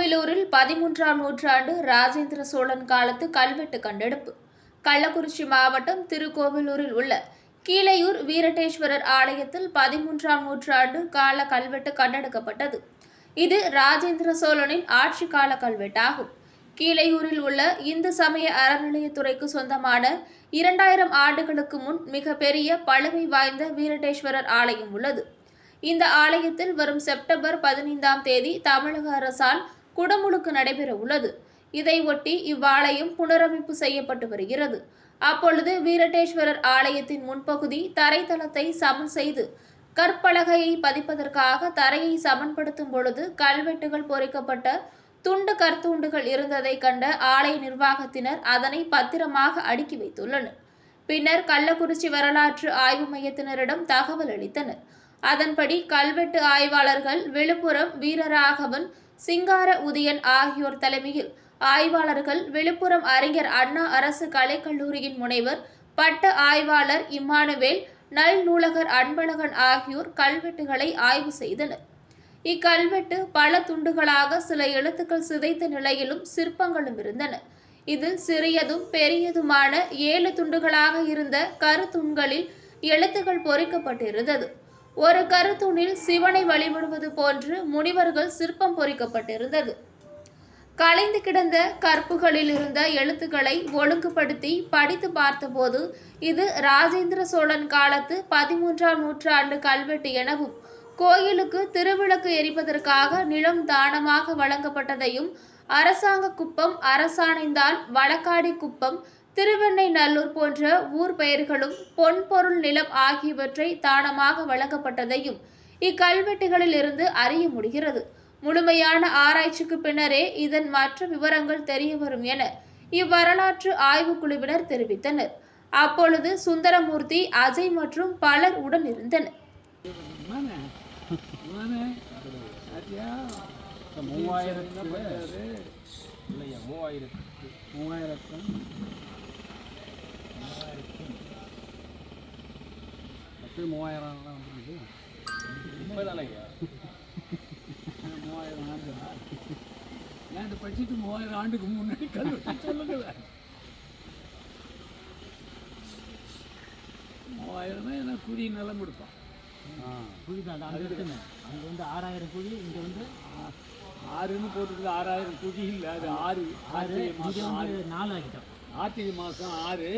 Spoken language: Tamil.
பதிமூன்றாம் நூற்றாண்டு ராஜேந்திர சோழன் காலத்து கல்வெட்டு கண்டெடுப்பு. கள்ளக்குறிச்சி மாவட்டம் திருக்கோவிலூரில் உள்ள கீழையூர் வீரட்டேஸ்வரர் ஆலயத்தில் பதிமூன்றாம் நூற்றாண்டு கால கல்வெட்டு கண்டெடுக்கப்பட்டது. இது ராஜேந்திர சோழனின் ஆட்சி கால கல்வெட்டாகும். கீழையூரில் உள்ள இந்து சமய அறநிலையத்துறைக்கு சொந்தமான இரண்டாயிரம் ஆண்டுகளுக்கு முன் மிகப்பெரிய பழமை வாய்ந்த வீரட்டேஸ்வரர் ஆலயம் உள்ளது. இந்த ஆலயத்தில் வரும் செப்டம்பர் பதினைந்தாம் தேதி தமிழக அரசால் குடமுழுக்கு நடைபெற உள்ளது. இதை ஒட்டி இவ்வாலயம் புனரமைப்பு செய்யப்பட்டு வருகிறது. அப்பொழுது வீரட்டேஸ்வரர் ஆலயத்தின் முன்பகுதி தரைத்தளத்தை சமன் செய்து கற்பலகையை பதிப்பதற்காக தரையை சமன்படுத்தும் பொழுது கல்வெட்டுகள் பொறிக்கப்பட்ட துண்டு கற்துண்டுகள் இருந்ததை கண்ட ஆலய நிர்வாகத்தினர் அதனை பத்திரமாக அடுக்கி வைத்துள்ளனர். பின்னர் கள்ளக்குறிச்சி வரலாற்று ஆய்வு மையத்தினரிடம் தகவல் அளித்தனர். அதன்படி கல்வெட்டு ஆய்வாளர்கள் விழுப்புரம் வீரராகவன் சிங்கார உதயன் ஆகியோர் தலைமையில் ஆய்வாளர்கள் விழுப்புரம் அறிஞர் அண்ணா அரசு கலைக்கல்லூரியின் முனைவர் பட்ட ஆய்வாளர் இம்மானுவேல் நல் நூலகர் அன்பழகன் ஆகியோர் கல்வெட்டுகளை ஆய்வு செய்தனர். இக்கல்வெட்டு பல துண்டுகளாக சில எழுத்துக்கள் சிதைத்த நிலையிலும் சிற்பங்களும் இருந்தன. இதில் சிறியதும் பெரியதுமான ஏழு துண்டுகளாக இருந்த கருத்துண்களில் எழுத்துக்கள் பொறிக்கப்பட்டிருந்தது. ஒரு கருத்துணில் சிவனை வழிபடுவது போன்று முனிவர்கள் சிற்பம் பொறிக்கப்பட்டிருந்தது. கலைந்து கிடந்த கற்புகளில் இருந்த எழுத்துக்களை ஒழுங்குபடுத்தி படித்து பார்த்தபோது இது ராஜேந்திர சோழன் காலத்து பதிமூன்றாம் நூற்றாண்டு கல்வெட்டு எனவும் கோயிலுக்கு திருவிளக்கு எரிப்பதற்காக நிலம் தானமாக வழங்கப்பட்டதையும் அரசாங்க குப்பம் அரசாணைந்தால் வழக்காடி குப்பம் திருவெண்ணை நல்லூர் போன்ற ஊர் பெயர்களும் பொன்பொருள் நிலம் ஆகியவற்றை தானமாக வழங்கப்பட்டதையும் இக்கல்வெட்டுகளில் இருந்து அறிய முடிகிறது. முழுமையான ஆராய்ச்சிக்கு பின்னரே இதன் மற்ற விவரங்கள் தெரியவரும் என இவ்வரலாற்று ஆய்வுக்குழுவினர் தெரிவித்தனர். அப்பொழுது சுந்தரமூர்த்தி அஜய் மற்றும் பலர் உடன் இருந்தனர். மூவாயிரத்து மூவாயிரத்து பத்து மூவாயிரம்லாம் வந்துருக்கு மூவாயிரம் ஆண்டு. ஏன் படிச்சுட்டு மூவாயிரம் ஆண்டுக்கு முன்னாடி கல்வெட்டு சொல்லுங்க மூவாயிரம்னா என்ன குடி நிலம் கொடுப்பான். குழி தான் அங்கே இருக்குங்க. அங்கே வந்து ஆறாயிரம் குழி இங்கே வந்து ஆறுன்னு போட்டுருக்கு ஆறாயிரம் குடி இல்லை அது ஆறு. ஆறு மாதம் ஆறு. நாலு ஆகிட்டோம். ஆர்த்திகை மாதம் ஆறு.